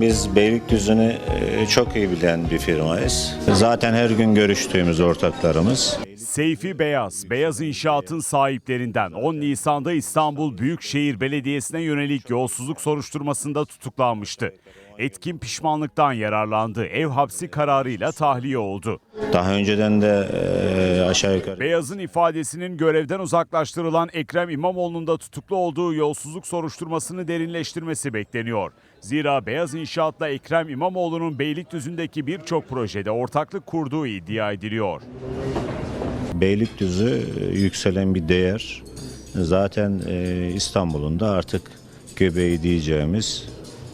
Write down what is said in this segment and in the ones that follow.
Biz Beylikdüzü'nü e, çok iyi bilen bir firmayız. Zaten her gün görüştüğümüz ortaklarımız. Seyfi Beyaz, Beyaz İnşaat'ın sahiplerinden 10 Nisan'da İstanbul Büyükşehir Belediyesi'ne yönelik yolsuzluk soruşturmasında tutuklanmıştı. Etkin pişmanlıktan yararlandı. Ev hapsi kararıyla tahliye oldu. Daha önceden de e, aşağı yukarı Beyaz'ın ifadesinin görevden uzaklaştırılan Ekrem İmamoğlu'nun da tutuklu olduğu yolsuzluk soruşturmasını derinleştirmesi bekleniyor. Zira Beyaz İnşaat'la Ekrem İmamoğlu'nun Beylikdüzü'ndeki birçok projede ortaklık kurduğu iddia ediliyor. Beylikdüzü e, yükselen bir değer. Zaten e, İstanbul'un da artık göbeği diyeceğimiz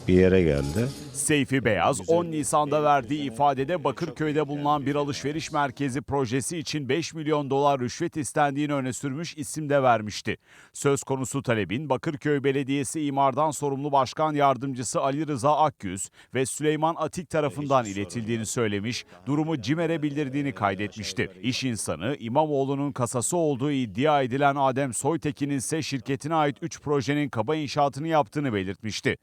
bir yere geldi. Seyfi Beyaz 10 Nisan'da verdiği ifadede Bakırköy'de bulunan bir alışveriş merkezi projesi için 5 milyon dolar rüşvet istendiğini öne sürmüş isim de vermişti. Söz konusu talebin Bakırköy Belediyesi İmardan sorumlu başkan yardımcısı Ali Rıza Akgüz ve Süleyman Atik tarafından iletildiğini söylemiş, durumu CİMER'e bildirdiğini kaydetmişti. İş insanı İmamoğlu'nun kasası olduğu iddia edilen Adem Soytekin'in ise şirketine ait 3 projenin kaba inşaatını yaptığını belirtmişti.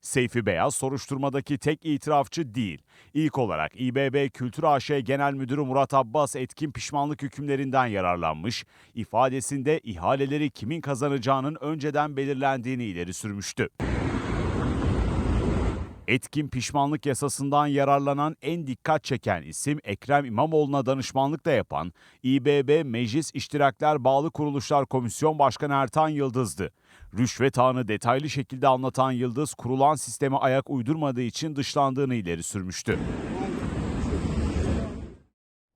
Seyfi Beyaz soruşturmadaki tek itirafçı değil. İlk olarak İBB Kültür AŞ Genel Müdürü Murat Abbas etkin pişmanlık hükümlerinden yararlanmış, ifadesinde ihaleleri kimin kazanacağının önceden belirlendiğini ileri sürmüştü. Etkin pişmanlık yasasından yararlanan en dikkat çeken isim Ekrem İmamoğlu'na danışmanlık da yapan İBB Meclis İştirakler Bağlı Kuruluşlar Komisyon Başkanı Ertan Yıldız'dı. Rüşvet ağını detaylı şekilde anlatan Yıldız kurulan sisteme ayak uydurmadığı için dışlandığını ileri sürmüştü.